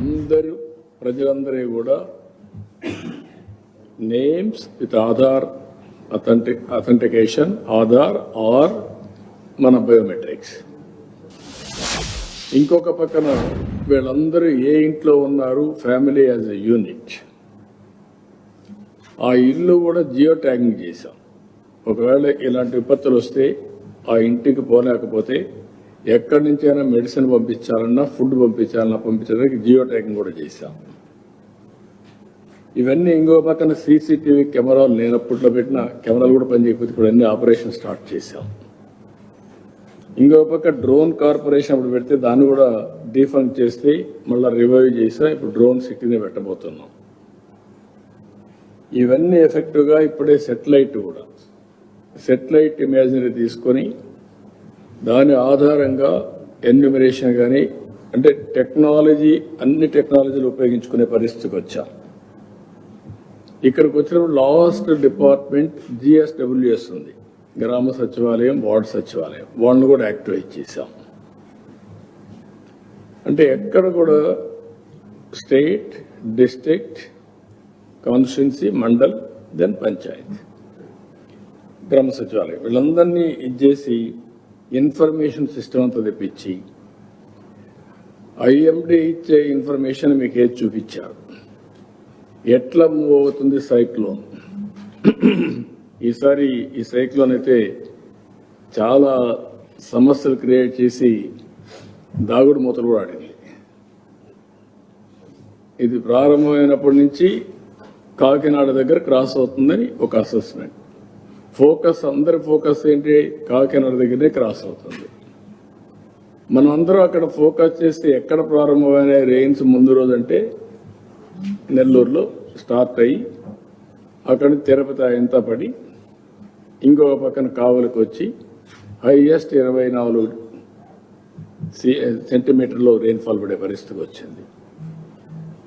అందరూ ప్రజలందరూ కూడా names with Aadhaar అథెంటి authentication Aadhaar are మన బయోమెట్రిక్స్. ఇంకొక పక్కన వీళ్ళందరూ ఏ ఇంట్లో ఉన్నారు? Family as a unit. ఆ ఇల్లు కూడా జియో ట్యాగింగ్ చేశాం. ఒకవేళ ఇలాంటి విపత్తులు వస్తే ఆ ఇంటికి పోలేకపోతే ఎక్కడి నుంచైనా మెడిసిన్ పంపించాలన్నా ఫుడ్ పంపించాలన్నా పంపించడానికి జియో ట్యాగింగ్ కూడా చేశాం. ఇవన్నీ ఇంకో పక్కన సీసీటీవీ కెమెరాలు నేను అప్పట్లో పెట్టిన కెమెరాలు కూడా పనిచేయకపోతే ఇప్పుడు అన్ని ఆపరేషన్ స్టార్ట్ చేశాం. ఇంకో పక్క డ్రోన్ కార్పొరేషన్ అప్పుడు పెడితే దాన్ని కూడా డీఫండ్ చేస్తే మళ్ళీ రివైవ్ చేసా ఇప్పుడు డ్రోన్ సిటీనే పెట్టబోతున్నాం. ఇవన్నీ ఎఫెక్టివ్గా ఇప్పుడే సెటిలైట్ కూడా. సెటిలైట్ ఇమేజరీ తీసుకొని దాని ఆధారంగా ఎన్యూమరేషన్ కానీ అంటే టెక్నాలజీ అన్ని టెక్నాలజీలు ఉపయోగించుకునే పరిస్థితికి వచ్చా. ఇక్కడికి వచ్చినప్పుడు లాస్ట్ డిపార్ట్మెంట్ జిఎస్డబ్ల్యూఎస్ ఉంది. గ్రామ సచివాలయం వార్డు సచివాలయం. వాళ్ళని కూడా యాక్టివేట్ చేశాం. అంటే ఎక్కడ కూడా state district constituency mandal then panchayat. గ్రామ సచివాలయం. వీళ్ళందరినీ ఇచ్చేసి ఇన్ఫర్మేషన్ సిస్టమ్ అంతా తెప్పించి ఐఎండి ఇచ్చే ఇన్ఫర్మేషన్ మీకు ఏది చూపించారు? ఎట్లా మూవ్ అవుతుంది సైక్లోన్? ఈసారి ఈ సైక్లోన్ అయితే చాలా సమస్యలు క్రియేట్ చేసి దాగుడు మూతలు కూడా ఆడింది. ఇది ప్రారంభమైనప్పటి నుంచి కాకినాడ దగ్గర క్రాస్ అవుతుందని ఒక అసెస్మెంట్ ఫోకస్ అందరి ఫోకస్ ఏంటి? కాకినాడ దగ్గరనే క్రాస్ అవుతుంది. మనం అక్కడ ఫోకస్ చేస్తే ఎక్కడ ప్రారంభమైన రెయిన్స్ ముందు రోజు అంటే నెల్లూరులో స్టార్ట్ అయ్యి అక్కడ తిరుపతి ఎంత పడి ఇంకొక పక్కన కావలికి వచ్చి హైయెస్ట్ ఇరవై నాలుగు సి- సెంటీమీటర్లో రెయిన్ఫాల్ పడే పరిస్థితికి వచ్చింది.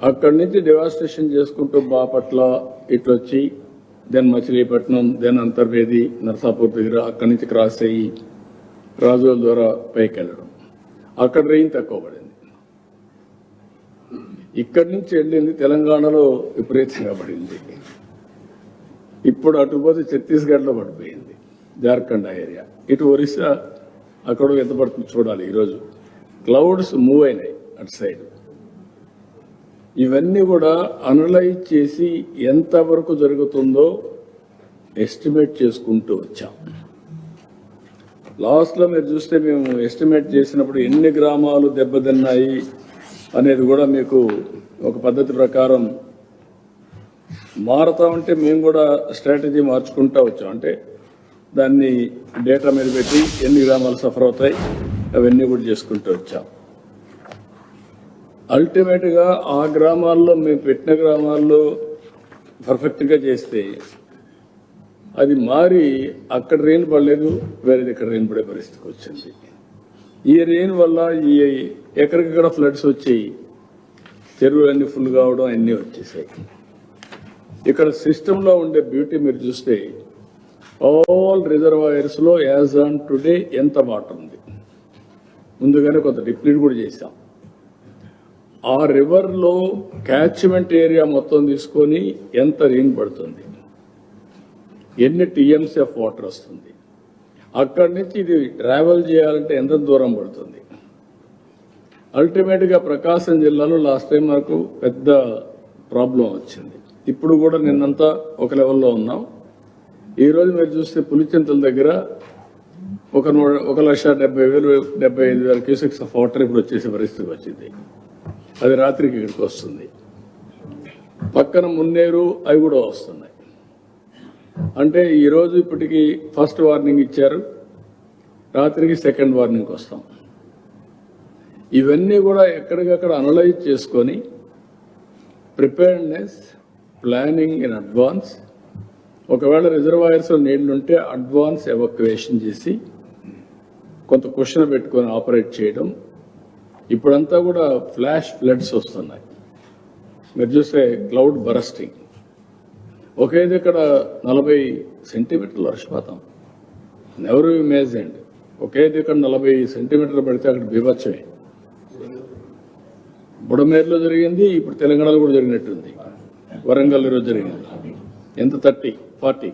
అక్కడి నుంచి డివాస్టేషన్ చేసుకుంటూ బాపట్ల ఇట్లా వచ్చి దెన్ మచిలీపట్నం దెన్ అంతర్వేది నర్సాపూర్ దగ్గర అక్కడి నుంచి క్రాస్ అయ్యి రాజోల ద్వారా పైకి వెళ్ళడం అక్కడ రెయిన్ తక్కువ పడింది. ఇక్కడి నుంచి వెళ్ళింది తెలంగాణలో విపరీతంగా పడింది. ఇప్పుడు అటు పోతే ఛత్తీస్గఢ్లో పడిపోయింది జార్ఖండ్ ఏరియా ఇటు ఒరిస్సా అక్కడ ఎంత పడుతుంది చూడాలి ఈరోజు. క్లౌడ్స్ మూవ్ అయినాయి అటు సైడ్ ఇవన్నీ కూడా అనలైజ్ చేసి ఎంతవరకు జరుగుతుందో ఎస్టిమేట్ చేసుకుంటూ వచ్చాం. లాస్ట్లో మీరు చూస్తే మేము ఎస్టిమేట్ చేసినప్పుడు ఎన్ని గ్రామాలు దెబ్బతిన్నాయి అనేది కూడా మీకు ఒక పద్ధతి ప్రకారం మారుతా ఉంటే మేము కూడా స్ట్రాటజీ మార్చుకుంటూ వచ్చాం. అంటే దాన్ని డేటా మీద పెట్టి ఎన్ని గ్రామాలు సఫర్ అవుతాయి అవన్నీ కూడా చేసుకుంటూ వచ్చాం. అల్టిమేట్గా ఆ గ్రామాల్లో మేము పెట్టిన గ్రామాల్లో పర్ఫెక్ట్గా చేస్తే అది మారి అక్కడ రెయిన్ పడలేదు వేరే ఇక్కడ రెయిన్ పడే పరిస్థితికి వచ్చింది. ఈ రెయిన్ వల్ల ఈ ఎక్కడికక్కడ ఫ్లడ్స్ వచ్చాయి. చెరువులన్నీ ఫుల్ కావడం అన్నీ వచ్చేసాయి. ఇక్కడ సిస్టంలో ఉండే బ్యూటీ మీరు చూస్తే ఆల్ రిజర్వాయర్స్లో యాజ్ ఆన్ టుడే ఎంత వాటర్ ఉంది. ముందుగానే కొంత డిప్లీట్ కూడా చేశాం. ఆ రివర్లో క్యాచ్మెంట్ ఏరియా మొత్తం తీసుకొని ఎంత రీన్ పడుతుంది? ఎన్ని టీఎంసీ ఆఫ్ వాటర్ వస్తుంది? అక్కడి నుంచి ఇది ట్రావెల్ చేయాలంటే ఎంత దూరం పడుతుంది? అల్టిమేట్గా ప్రకాశం జిల్లాలో లాస్ట్ టైం నాకు పెద్ద ప్రాబ్లం వచ్చింది. ఇప్పుడు కూడా నిన్నంతా ఒక లెవెల్లో ఉన్నాం. ఈరోజు మీరు చూస్తే పులిచింతల దగ్గర ఒక నూ- ఒక లక్ష డెబ్బై వేలు డెబ్బై ఐదు వేల క్యూసెక్స్ ఆఫ్ వాటర్ ఇప్పుడు వచ్చేసే పరిస్థితి వచ్చింది. అది రాత్రికి ఇక్కడికి వస్తుంది పక్కన మున్నేరు అవి కూడా వస్తున్నాయి. అంటే ఈరోజు ఇప్పటికి ఫస్ట్ వార్నింగ్ ఇచ్చారు రాత్రికి సెకండ్ వార్నింగ్ వస్తాం. ఇవన్నీ కూడా ఎక్కడికక్కడ అనలైజ్ చేసుకొని ప్రిపేర్డ్నెస్ ప్లానింగ్ ఇన్ అడ్వాన్స్ ఒకవేళ రిజర్వాయర్స్లో నీళ్ళుంటే అడ్వాన్స్ ఎవాక్యువేషన్ చేసి కొంత క్వశ్చన్ పెట్టుకొని ఆపరేట్ చేయడం ఇప్పుడంతా కూడా ఫ్లాష్ ఫ్లడ్స్ వస్తున్నాయి. మీరు చూస్తే క్లౌడ్ బరస్టింగ్. ఒకే దగ్గర నలభై సెంటీమీటర్ల వర్షపాతం ఎవరు ఇమేజిండ్ ఒకే దగ్గర నలభై సెంటీమీటర్లు పడితే అక్కడ బీభత్సమే. బుడమేరులో జరిగింది ఇప్పుడు తెలంగాణలో కూడా జరిగినట్టుంది. వరంగల్ ఈరోజు జరిగింది. ఎంత? Thirty forty.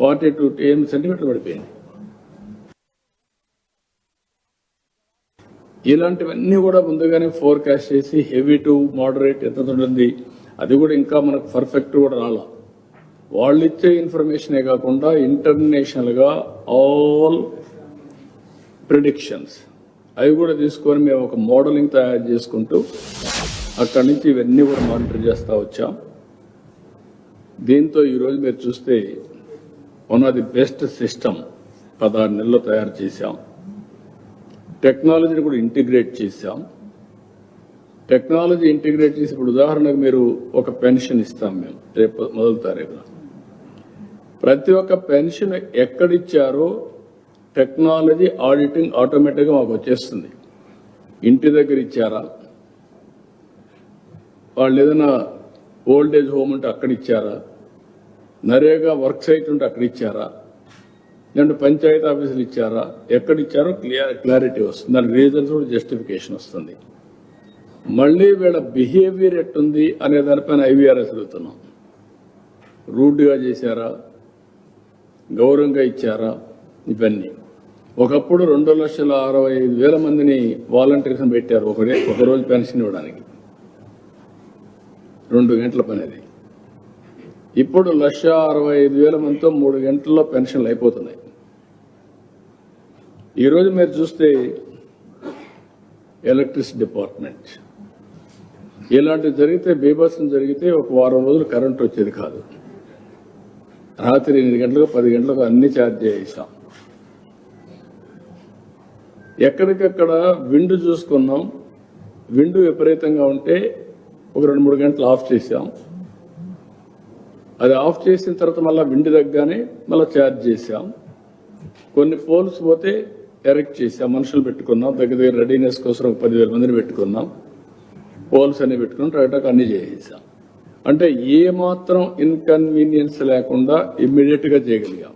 ఫార్టీ టూ సెంటీమీటర్లు పడిపోయింది. ఇలాంటివన్నీ కూడా ముందుగానే ఫోర్కాస్ట్ చేసి హెవీ టు మోడరేట్ ఎంత ఉంటుంది అది కూడా ఇంకా మనకు పర్ఫెక్ట్ కూడా రాలా. వాళ్ళు ఇచ్చే ఇన్ఫర్మేషనే కాకుండా ఇంటర్నేషనల్గా ఆల్ ప్రిడిక్షన్స్ అవి కూడా తీసుకొని మేము ఒక మోడలింగ్ తయారు చేసుకుంటూ అక్కడి నుంచి ఇవన్నీ కూడా మానిటర్ చేస్తూ వచ్చాం. దీంతో ఈరోజు మీరు చూస్తే one of the best system పదహారు నెలల్లో తయారు చేశాం. టెక్నాలజీని కూడా ఇంటిగ్రేట్ చేశాం. టెక్నాలజీ ఇంటిగ్రేట్ చేసి ఇప్పుడు ఉదాహరణకు మీరు ఒక పెన్షన్ ఇస్తాం మేము రేపు మొదలు తారీఖున. ప్రతి ఒక్క పెన్షన్ ఎక్కడిచ్చారో టెక్నాలజీ ఆడిటింగ్ ఆటోమేటిక్గా మాకు వచ్చేస్తుంది. ఇంటి దగ్గర ఇచ్చారా? వాళ్ళు ఏదైనా ఓల్డ్ ఏజ్ హోమ్ ఉంటే అక్కడ ఇచ్చారా? నరేగా వర్క్ సైట్ ఉంటే అక్కడ ఇచ్చారా? లేదంటే పంచాయతీ ఆఫీసులు ఇచ్చారా? ఎక్కడ ఇచ్చారో క్లియర్ క్లారిటీ వస్తుంది. దాని రీజన్స్ కూడా జస్టిఫికేషన్ వస్తుంది. మళ్ళీ వీళ్ళ బిహేవియర్ ఎట్టుంది అనే దానిపైన ఐవీఆర్ఎస్ అడుగుతున్నాం రూడ్గా చేశారా? గౌరవంగా ఇచ్చారా? ఇవన్నీ. ఒకప్పుడు రెండు లక్షల అరవై ఐదు వేల మందిని వాలంటీర్స్ పెట్టారు. ఒకడే ఒక రోజు పెన్షన్ ఇవ్వడానికి. రెండు గంటల పని అది ఇప్పుడు లక్ష అరవై ఐదు వేల మందితో మూడు గంటల్లో పెన్షన్లు అయిపోతున్నాయి. ఈరోజు మీరు చూస్తే ఎలక్ట్రిసిటీ డిపార్ట్మెంట్. ఇలాంటివి జరిగితే బీభత్సం జరిగితే ఒక వారం రోజులు కరెంట్ వచ్చేది కాదు. రాత్రి ఎనిమిది గంటలకు పది గంటలకు అన్ని ఛార్జ్ చేసాం ఎక్కడికక్కడ విండు చూసుకున్నాం. విండు విపరీతంగా ఉంటే ఒక రెండు మూడు గంటలు ఆఫ్ చేసాం. అది ఆఫ్ చేసిన తర్వాత మళ్ళీ విండు తగ్గానే మళ్ళీ ఛార్జ్ చేసాం. కొన్ని పోల్స్ పోతే ఎరెక్ట్ చేసాం మనుషులు పెట్టుకున్నాం. దగ్గర దగ్గర రెడీనెస్ కోసం ఒక పదివేల మందిని పెట్టుకున్నాం. పోల్స్ అన్ని పెట్టుకుని టైటాక్ అన్ని చేసేసాం. అంటే ఏ మాత్రం ఇన్కన్వీనియన్స్ లేకుండా ఇమ్మీడియట్గా చేయగలిగాం.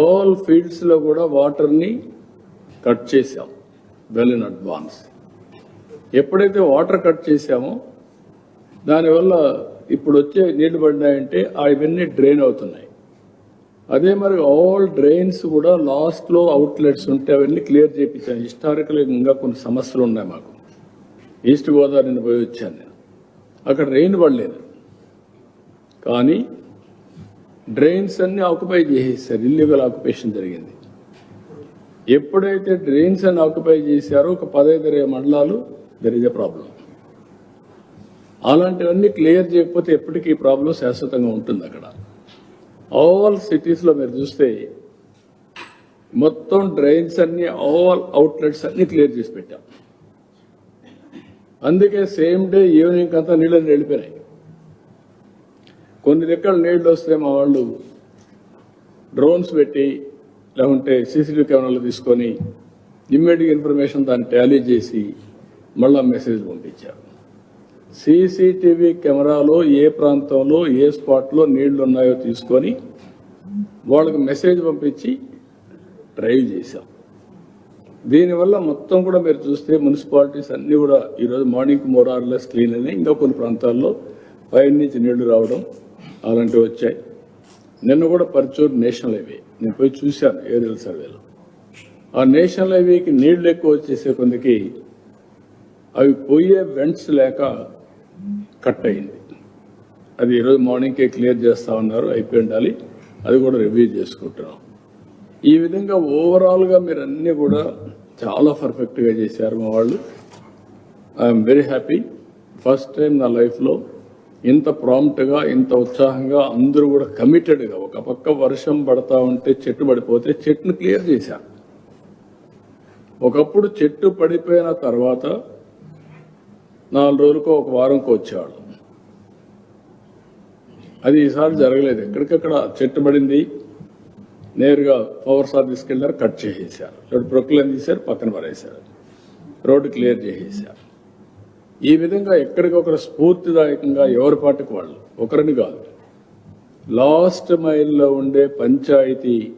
ఆల్ ఫీల్డ్స్లో కూడా వాటర్ని కట్ చేసాం. వెల్ ఇన్ అడ్వాన్స్ ఎప్పుడైతే వాటర్ కట్ చేసామో దానివల్ల ఇప్పుడు వచ్చే నీళ్ళు పడినాయంటే అవన్నీ డ్రైన్ అవుతున్నాయి. అదే మరి ఆల్ డ్రైన్స్ కూడా లాస్ట్లో అవుట్లెట్స్ ఉంటే అవన్నీ క్లియర్ చేయించాను. హిస్టారికల్ ఇంకా కొన్ని సమస్యలు ఉన్నాయి మాకు. ఈస్ట్ గోదావరి నుండి పోయి వచ్చాను నేను. అక్కడ రెయిన్ పడలేదు. కానీ డ్రైన్స్ అన్ని ఆక్యుపై చేసేసారు. ఇల్లీగల్ ఆక్యుపేషన్ జరిగింది. ఎప్పుడైతే డ్రైన్స్ అన్ని ఆక్యుపై చేశారో ఒక పదహైదు ఇరవై మండలాలు దర్ ఇస్ ఎ ప్రాబ్లం అలాంటివన్నీ క్లియర్ చేయకపోతే ఎప్పటికీ ఈ ప్రాబ్లం శాశ్వతంగా ఉంటుంది అక్కడ. ఆల్ సిటీస్లో మీరు చూస్తే మొత్తం డ్రైన్స్ అన్ని ఆల్ అవుట్లెట్స్ అన్ని క్లియర్ చేసి పెట్టాం. అందుకే సేమ్ డే ఈవినింగ్ అంతా నీళ్ళని వెళ్ళిపోయినాయి. కొన్ని దగ్గర నీళ్ళు వస్తే మా వాళ్ళు డ్రోన్స్ పెట్టి లేకుంటే సీసీటీవీ కెమెరాలు తీసుకొని ఇమ్మీడియట్ ఇన్ఫర్మేషన్ దాన్ని టాలీ చేసి మళ్ళా మెసేజ్ పంపించారు. సీసీటీవీ కెమెరాలో ఏ ప్రాంతంలో ఏ స్పాట్లో నీళ్ళు ఉన్నాయో తీసుకొని వాళ్ళకి మెసేజ్ పంపించి డ్రైవ్ చేశాం. దీనివల్ల మొత్తం కూడా మీరు చూస్తే మున్సిపాలిటీస్ అన్నీ కూడా ఈరోజు మార్నింగ్ మోరార్లెస్ క్లీన్ అయినాయి. ఇంకా కొన్ని ప్రాంతాల్లో పైన నుంచి నీళ్ళు రావడం అలాంటివి వచ్చాయి. నిన్న కూడా పర్చూర్ నేషనల్ హైవే నేను పోయి చూశాను ఏరియల్ సర్వేలో. ఆ నేషనల్ హైవేకి నీళ్ళు ఎక్కువ వచ్చేసే కొందికి అవి పోయే వెంట్స్ లేక కట్ అయింది అది ఈరోజు మార్నింగ్కే క్లియర్ చేస్తా ఉన్నారు అయిపోయి ఉండాలి అది కూడా రివ్యూ చేసుకుంటున్నాం. ఈ విధంగా ఓవరాల్గా మీరు అన్నీ కూడా చాలా పర్ఫెక్ట్గా చేశారు మా వాళ్ళు. I'm very happy. First time నా లైఫ్లో ఇంత ప్రాంప్ట్గా ఇంత ఉత్సాహంగా అందరూ కూడా కమిటెడ్గా ఒక పక్క వర్షం పడతా ఉంటే చెట్టు పడిపోతే చెట్టును క్లియర్ చేశారు ఒకప్పుడు చెట్టు పడిపోయిన తర్వాత నాలుగు రోజులకో ఒక వారంకో వచ్చేవాళ్ళు. అది ఈసారి జరగలేదు. ఎక్కడికక్కడ చెట్టు పడింది నేరుగా పవర్ సార్ తీసుకెళ్ళారు కట్ చేసేసారు. రోడ్డు ప్రొక్లైన్ తీశారు పక్కన పడేశారు. రోడ్డు క్లియర్ చేసేసారు. ఈ విధంగా ఎక్కడికొకరు స్ఫూర్తిదాయకంగా ఎవరి పాటికి వాళ్ళు? ఒకరిని కాదు. లాస్ట్ మైల్లో ఉండే పంచాయతీ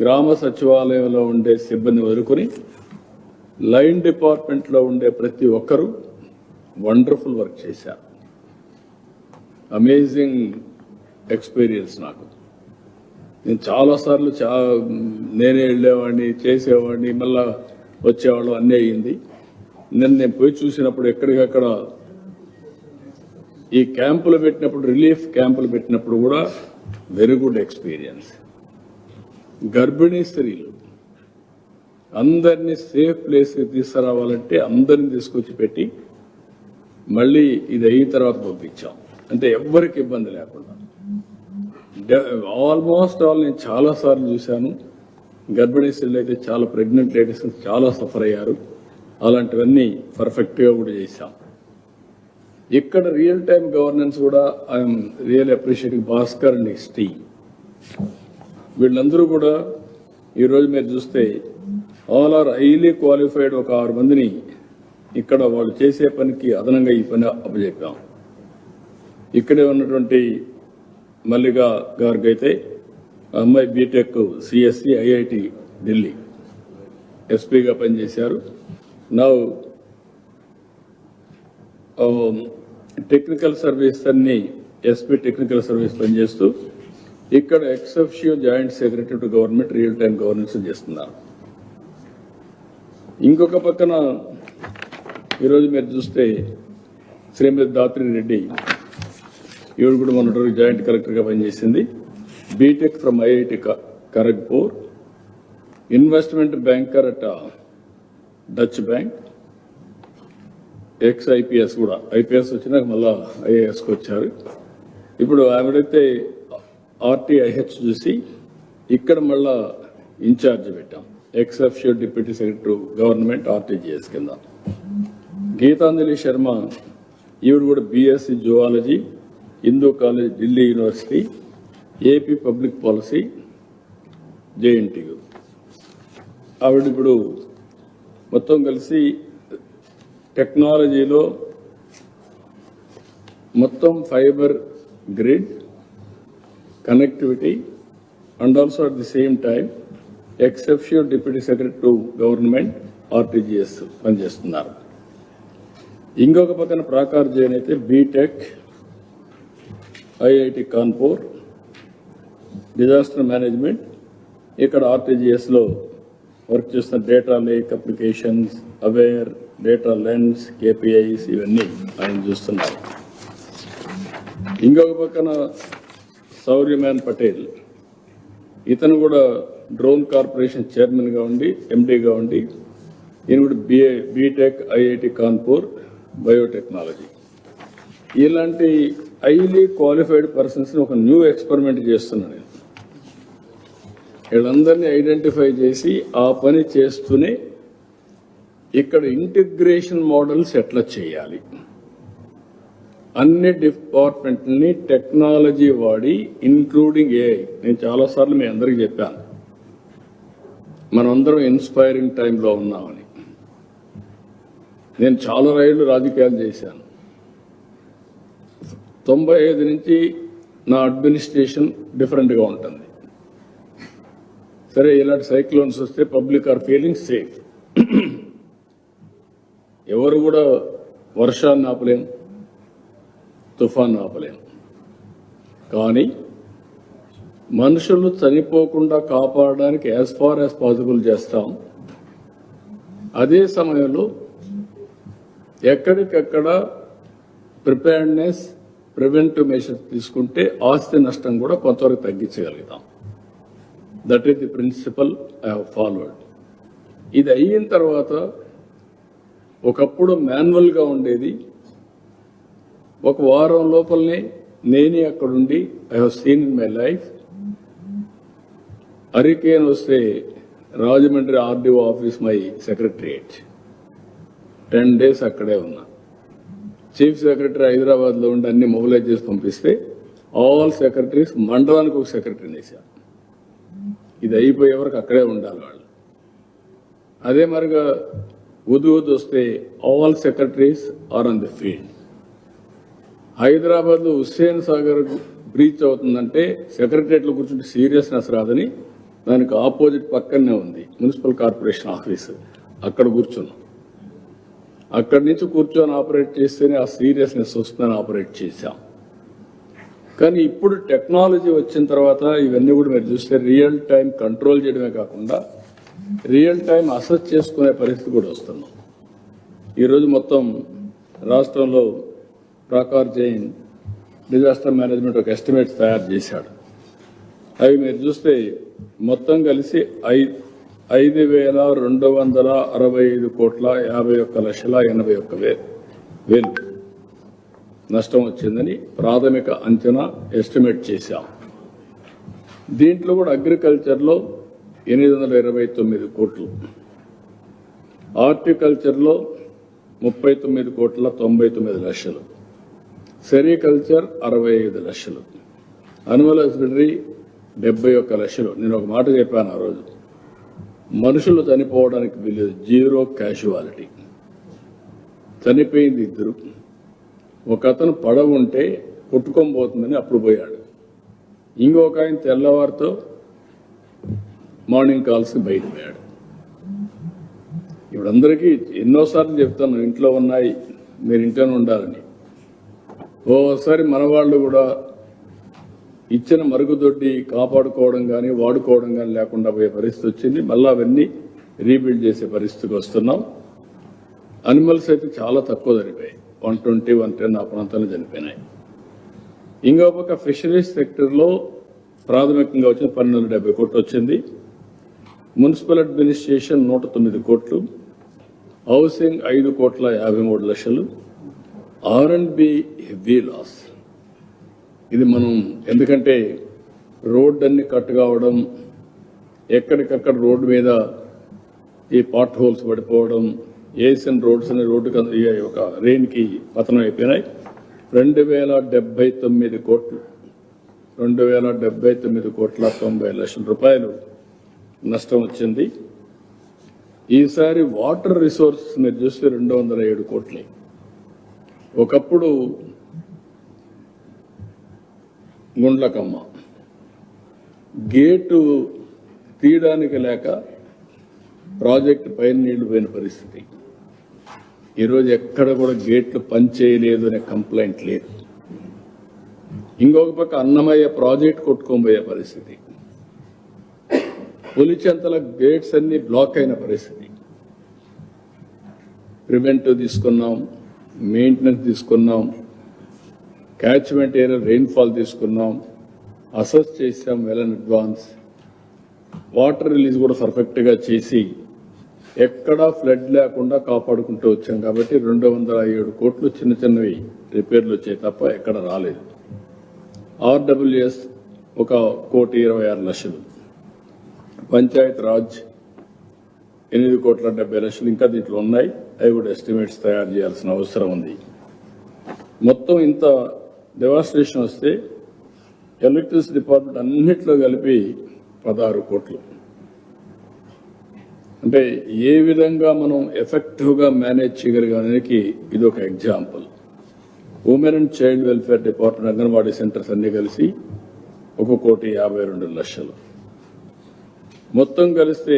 గ్రామ సచివాలయంలో ఉండే సిబ్బంది వదులుకొని లైన్ డిపార్ట్మెంట్లో ఉండే ప్రతి ఒక్కరూ వండర్ఫుల్ వర్క్ చేశారు. అమేజింగ్ ఎక్స్పీరియన్స్ నాకు. నేను చాలాసార్లు చా నేనే వెళ్ళేవాడిని చేసేవాడిని మళ్ళా వచ్చేవాళ్ళం అన్నీ అయ్యింది నిన్న నేను పోయి చూసినప్పుడు ఎక్కడికక్కడ ఈ క్యాంపులు పెట్టినప్పుడు రిలీఫ్ క్యాంపులు పెట్టినప్పుడు కూడా వెరీ గుడ్ ఎక్స్పీరియన్స్. గర్భిణీ స్త్రీలు అందరినీ సేఫ్ ప్లేస్కి తీసుకురావాలంటే అందరిని తీసుకొచ్చి పెట్టి మళ్ళీ ఇది అయిన తర్వాత పంపించాం. అంటే ఎవ్వరికి ఇబ్బంది లేకుండా. ఆల్మోస్ట్ ఆల్ నేను చాలా సార్లు చూశాను. గర్భిణీ స్త్రీలు అయితే చాలా ప్రెగ్నెంట్ లేడీస్ చాలా సఫర్ అయ్యారు. అలాంటివన్నీ పర్ఫెక్ట్గా కూడా చేశాం. ఇక్కడ రియల్ టైం గవర్నెన్స్ కూడా I'm real appreciating Bhaskar and హిస్టీ వీళ్ళందరూ కూడా ఈరోజు మీరు చూస్తే ఆల్ ఆర్ హైలీ క్వాలిఫైడ్ ఒక ఆరు మందిని ఇక్కడ వాళ్ళు చేసే పనికి అదనంగా ఈ పని అప్పచెప్పాం ఇక్కడే ఉన్నటువంటి మల్లిగా గారికి అయితే అమ్మాయి బీటెక్ సిఎస్సి ఐఐటి ఢిల్లీ ఎస్పీగా పనిచేశారు. నా టెక్నికల్ సర్వీస్ అన్ని ఎస్పీ టెక్నికల్ సర్వీస్ పనిచేస్తూ ఇక్కడ ex officio joint secretary to government real time governance చేస్తున్నారు. ఇంకొక పక్కన ఈరోజు మీరు చూస్తే శ్రీమతి దాత్రి రెడ్డి ఈవిడ కూడా మొన్నటి రోజు జాయింట్ కలెక్టర్గా పనిచేసింది. BTech from IIT Kharagpur investment banker at Deutsche bank ex IPS కూడా ఐపీఎస్ వచ్చినాక మళ్ళా ఐఏఎస్కి వచ్చారు. ఇప్పుడు ఆవిడైతే ఆర్టీఐహెచ్ చూసి ఇక్కడ మళ్ళా ఇన్ఛార్జ్ పెట్టాం. Ex deputy secretary government RTGS కింద. గీతాంజలి శర్మ ఈవిడ కూడా BSc zoology Hindu college Delhi university AP public policy JNTU ఆవిడ ఇప్పుడు మొత్తం కలిసి టెక్నాలజీలో మొత్తం fibre grid connectivity and also at the same time ex officio deputy secretary to government RTGS పనిచేస్తున్నారు. ఇంకొక పక్కన ప్రాకార్ జైన్ అయితే BTech IIT Kanpur disaster management ఇక్కడ ఆర్టీజీఎస్లో వర్క్ చేస్తున్న data lake applications aware data lens KPIs ఇవన్నీ ఆయన చూస్తున్నారు. ఇంకొక పక్కన సౌర్యమ్యాన్ పటేల్. ఇతను కూడా డ్రోన్ కార్పొరేషన్ చైర్మన్గా ఉండి ఎండీగా ఉండి ఈయన కూడా BA BTech IIT Kanpur biotechnology ఇలాంటి హైలీ క్వాలిఫైడ్ పర్సన్స్ని ఒక న్యూ ఎక్స్పెరిమెంట్ చేస్తున్నాను నేను. వీళ్ళందరినీ ఐడెంటిఫై చేసి ఆ పని చేస్తూనే ఇక్కడ ఇంటిగ్రేషన్ మోడల్స్ ఎట్లా చేయాలి? అన్ని డిపార్ట్మెంట్ని టెక్నాలజీ వాడి ఇంక్లూడింగ్ ఏఐ నేను చాలాసార్లు మీ అందరికీ చెప్పాను. మనందరం ఇన్స్పైరింగ్ టైంలో ఉన్నామని. నేను చాలా రైళ్ళు రాజకీయాలు చేశాను. తొంభై ఐదు నుంచి నా అడ్మినిస్ట్రేషన్ డిఫరెంట్గా ఉంటుంది. సరే ఇలాంటి సైక్లోన్స్ వస్తే పబ్లిక్ ఆర్ ఫీలింగ్ సేఫ్. ఎవరు కూడా వర్షాన్ని ఆపలేం తుఫాన్ ఆపలేం. కానీ మనుషులు చనిపోకుండా కాపాడడానికి యాజ్ ఫార్ యాజ్ పాసిబుల్ చేస్తాం. అదే సమయంలో ఎక్కడికెక్కడ ప్రిపేర్డ్నెస్ ప్రివెంటివ్ మెషర్స్ తీసుకుంటే ఆస్తి నష్టం కూడా కొంతవరకు తగ్గించగలుగుతాం. That is the principle I have followed ఇది అయిన తర్వాత ఒకప్పుడు మాన్యువల్గా ఉండేది. ఒక వారం లోపలనే నేనే అక్కడుండి I have seen in my life hurricane వస్తే Rajahmundry RDO office my secretariat ten days అక్కడే ఉన్నా. చీఫ్ సెక్రటరీ హైదరాబాద్లో ఉండి అన్ని మొబిలైజ్ చేసి పంపిస్తే ఆల్ సెక్రటరీస్ మండలానికి ఒక సెక్రటరీని వేశారు. ఇది అయిపోయే వరకు అక్కడే ఉండాలి వాళ్ళు. అదే మరిగా ఉదు ఉదు వస్తే all secretaries are on the field. హైదరాబాద్లో హుస్సేన్ సాగర్ బ్రీచ్ అవుతుందంటే సెక్రటరియట్లో కూర్చుంటే సీరియస్నెస్ రాదని దానికి ఆపోజిట్ పక్కనే ఉంది మున్సిపల్ కార్పొరేషన్ ఆఫీస్. అక్కడ కూర్చున్నాం. అక్కడి నుంచి కూర్చొని ఆపరేట్ చేస్తేనే ఆ సీరియస్నెస్ వస్తుందని ఆపరేట్ చేశాం. కానీ ఇప్పుడు టెక్నాలజీ వచ్చిన తర్వాత ఇవన్నీ కూడా మీరు చూస్తే రియల్ టైం కంట్రోల్ చేయడమే కాకుండా రియల్ టైం అసెస్ చేసుకునే పరిస్థితి కూడా వస్తున్నాం ఈరోజు మొత్తం రాష్ట్రంలో ప్రాకార్ జైన్ డిజాస్టర్ మేనేజ్మెంట్ ఒక ఎస్టిమేట్స్ తయారు చేశాడు. అవి మీరు చూస్తే మొత్తం కలిసి ఐ ఐదు వేల రెండు వందల అరవై ఐదు కోట్ల యాభై ఒక్క లక్షల ఎనభై ఒక్క వే వేలు నష్టం వచ్చిందని ప్రాథమిక అంచనా ఎస్టిమేట్ చేశాం. దీంట్లో కూడా అగ్రికల్చర్లో ఎనిమిది వందల ఇరవై తొమ్మిది కోట్లు హార్టికల్చర్లో ముప్పై తొమ్మిది కోట్ల తొంభై తొమ్మిది లక్షలు సెరికల్చర్ అరవై ఐదు లక్షలు అనిమల్ హస్బెండరీ డెబ్బై ఒక్క లక్షలు. నేను ఒక మాట చెప్పాను ఆ రోజు. మనుషులు చనిపోవడానికి వీలేదు జీరో క్యాషువాలిటీ. చనిపోయింది ఇద్దరు. ఒక అతను పడవ ఉంటే కొట్టుకొని పోతుందని అప్పుడు పోయాడు. ఇంకొక ఆయన తెల్లవారితో మార్నింగ్ కాల్స్ బయటపోయాడు ఇప్పుడు అందరికీ ఎన్నోసార్లు చెప్తాను ఇంట్లో ఉన్నాయి మీరు ఇంట్లోనే ఉండాలని. ఓసారి మన వాళ్ళు కూడా ఇచ్చిన మరుగుదొడ్డి కాపాడుకోవడం కానీ వాడుకోవడం కానీ లేకుండా పోయే పరిస్థితి వచ్చింది. మళ్ళీ అవన్నీ రీబిల్డ్ చేసే పరిస్థితికి వస్తున్నాం. అనిమల్స్ అయితే చాలా తక్కువ చనిపోయాయి వన్ ట్వంటీ వన్ టెన్ ఆ ప్రాంతంలో చనిపోయినాయి. ఇంకో పక్క ఫిషరీస్ సెక్టర్లో ప్రాథమికంగా వచ్చిన పన్నెండు వందల డెబ్బై కోట్లు వచ్చింది. మున్సిపల్ అడ్మినిస్ట్రేషన్ నూట తొమ్మిది కోట్లు. హౌసింగ్ ఐదు కోట్ల యాభై మూడు లక్షలు. R and B heavy loss ఇది మనం ఎందుకంటే రోడ్ అన్ని కట్ కావడం ఎక్కడికక్కడ రోడ్డు మీద ఈ పాట్ హోల్స్ పడిపోవడం ఏసియన్ రోడ్స్ అనే రోడ్డు ఒక రెయిన్కి పతనం అయిపోయినాయి. రెండు వేల డెబ్బై తొమ్మిది కోట్లు రెండు వేల డెబ్బై తొమ్మిది కోట్ల తొంభై లక్షల రూపాయలు నష్టం వచ్చింది. ఈసారి వాటర్ రిసోర్సెస్ మీరు చూస్తే రెండు వందల ఏడు కోట్లే. ఒకప్పుడు గుండ్లకమ్మ. గేటు తీయడానికి లేక ప్రాజెక్టు పైన నీళ్ళు పోయిన పరిస్థితి. ఈరోజు ఎక్కడ కూడా గేట్లు పనిచేయలేదు అనే కంప్లైంట్ లేదు. ఇంకొక పక్క అన్నమయ్య ప్రాజెక్ట్ కొట్టుకోబోయే పరిస్థితి. పులిచెంతల గేట్స్ అన్ని బ్లాక్ అయిన పరిస్థితి. ప్రివెంటివ్ తీసుకున్నాం మెయింటెనెన్స్ తీసుకున్నాం క్యాచ్మెంట్ ఏరియా రెయిన్ఫాల్ తీసుకున్నాం అసెస్ చేసాం well and advance water release కూడా పర్ఫెక్ట్గా చేసి ఎక్కడా ఫ్లడ్ లేకుండా కాపాడుకుంటూ వచ్చాం కాబట్టి రెండు వందల ఏడు కోట్లు చిన్న చిన్నవి రిపేర్లు వచ్చాయి తప్ప ఎక్కడ రాలేదు. ఆర్డబ్ల్యూఎస్ ఒక కోటి ఇరవై ఆరు లక్షలు. పంచాయత్ రాజ్ ఎనిమిది కోట్ల డెబ్బై లక్షలు ఇంకా దీంట్లో ఉన్నాయి. అవి కూడా ఎస్టిమేట్స్ తయారు చేయాల్సిన అవసరం ఉంది. మొత్తం ఇంత డెవాస్ట్రేషన్ వస్తే ఎలక్ట్రిసిటీ డిపార్ట్మెంట్ అన్నిట్లో కలిపి పదహారు కోట్లు. అంటే ఏ విధంగా మనం ఎఫెక్టివ్గా మేనేజ్ చేయగలిగానికి ఇది ఒక example women and child welfare department anganwadi centres అన్నీ కలిసి ఒక కోటి యాభై రెండు లక్షలు. మొత్తం కలిస్తే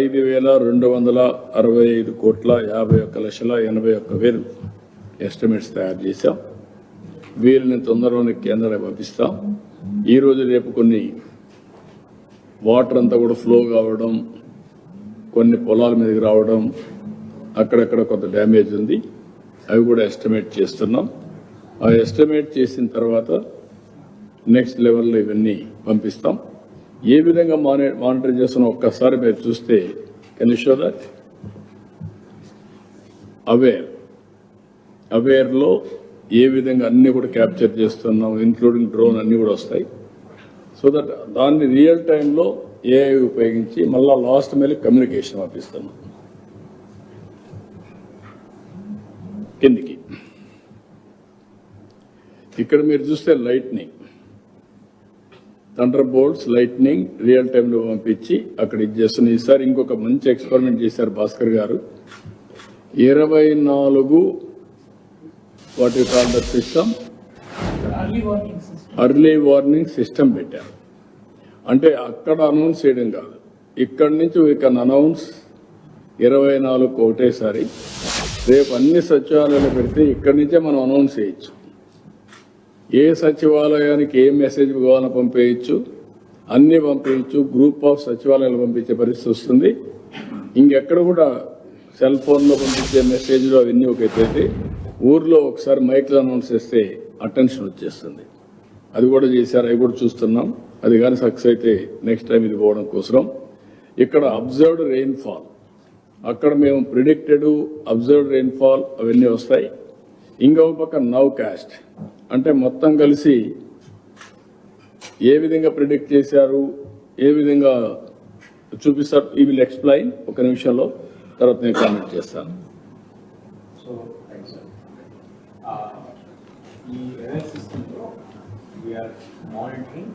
ఐదు వేల రెండు వందల అరవై ఐదు కోట్ల యాభై ఒక్క లక్షల ఎనభై ఒక్క వేలు. ఎస్టిమేట్స్ తయారు చేశాం. వీరిని తొందరలోనే కేంద్రానికి పంపిస్తాం. ఈరోజు రేపు కొన్ని వాటర్ అంతా కూడా ఫ్లో కావడం కొన్ని పొలాల మీదకి రావడం అక్కడక్కడ కొంత డ్యామేజ్ ఉంది. అవి కూడా ఎస్టిమేట్ చేస్తున్నాం. ఆ ఎస్టిమేట్ చేసిన తర్వాత నెక్స్ట్ లెవెల్లో ఇవన్నీ పంపిస్తాం. ఏ విధంగా మాని మానిటర్ చేస్తున్నా ఒక్కసారి మీరు చూస్తే కెన్ షో దట్? అవేర్. అవేర్లో ఏ విధంగా అన్నీ కూడా క్యాప్చర్ చేస్తున్నాం ఇంక్లూడింగ్ డ్రోన్ అన్నీ కూడా వస్తాయి. సో దట్ దాన్ని రియల్ టైంలో ఏఐ ఉపయోగించి మళ్ళీ లాస్ట్ మేలు కమ్యూనికేషన్ పంపిస్తున్నాం కిందికి. ఇక్కడ మీరు చూస్తే lightning thunderbolts lightning real టైంలో పంపించి అక్కడ ఇది చేస్తున్న ఈసారి ఇంకొక మంచి ఎక్స్పెరిమెంట్ చేశారు భాస్కర్ గారు. ఇరవై నాలుగు వాటి call the system? Early warning system పెట్టారు అంటే అక్కడ అనౌన్స్ చేయడం కాదు. ఇక్కడి నుంచి వీ కెన్ అనౌన్స్ ఇరవై నాలుగు ఒకటేసారి. రేపు అన్ని సచివాలయాలు పెడితే ఇక్కడి నుంచే మనం అనౌన్స్ చేయొచ్చు. ఏ సచివాలయానికి ఏ మెసేజ్ కావాలని పంపేయచ్చు? అన్నీ పంపేయచ్చు. గ్రూప్ ఆఫ్ సచివాలయాలు పంపించే పరిస్థితి వస్తుంది. ఇంకెక్కడ కూడా సెల్ ఫోన్లో పంపించే మెసేజ్లు అవన్నీ ఒక అయితే ఊర్లో ఒకసారి మైక్లో అనౌన్స్ చేస్తే అటెన్షన్ వచ్చేస్తుంది. అది కూడా చేశారు అవి కూడా చూస్తున్నాం. అది కానీ సక్సెస్ అయితే నెక్స్ట్ టైం ఇది పోవడం కోసం ఇక్కడ అబ్జర్వ్డ్ రెయిన్ఫాల్ అక్కడ మేము ప్రిడిక్టెడ్ అబ్జర్వ్డ్ రెయిన్ఫాల్ అవన్నీ వస్తాయి. ఇంకొక పక్క నవ్ క్యాస్ట్ అంటే మొత్తం కలిసి ఏ విధంగా ప్రిడిక్ట్ చేశారు ఏ విధంగా చూపిస్తారు ఈ విల్ ఎక్స్ప్లెయిన్ ఒక నిమిషంలో తర్వాత నేను కామెంట్ చేస్తాను. సో ఈ ఎర్రర్ సిస్టంలో వీఆర్ మానిటరింగ్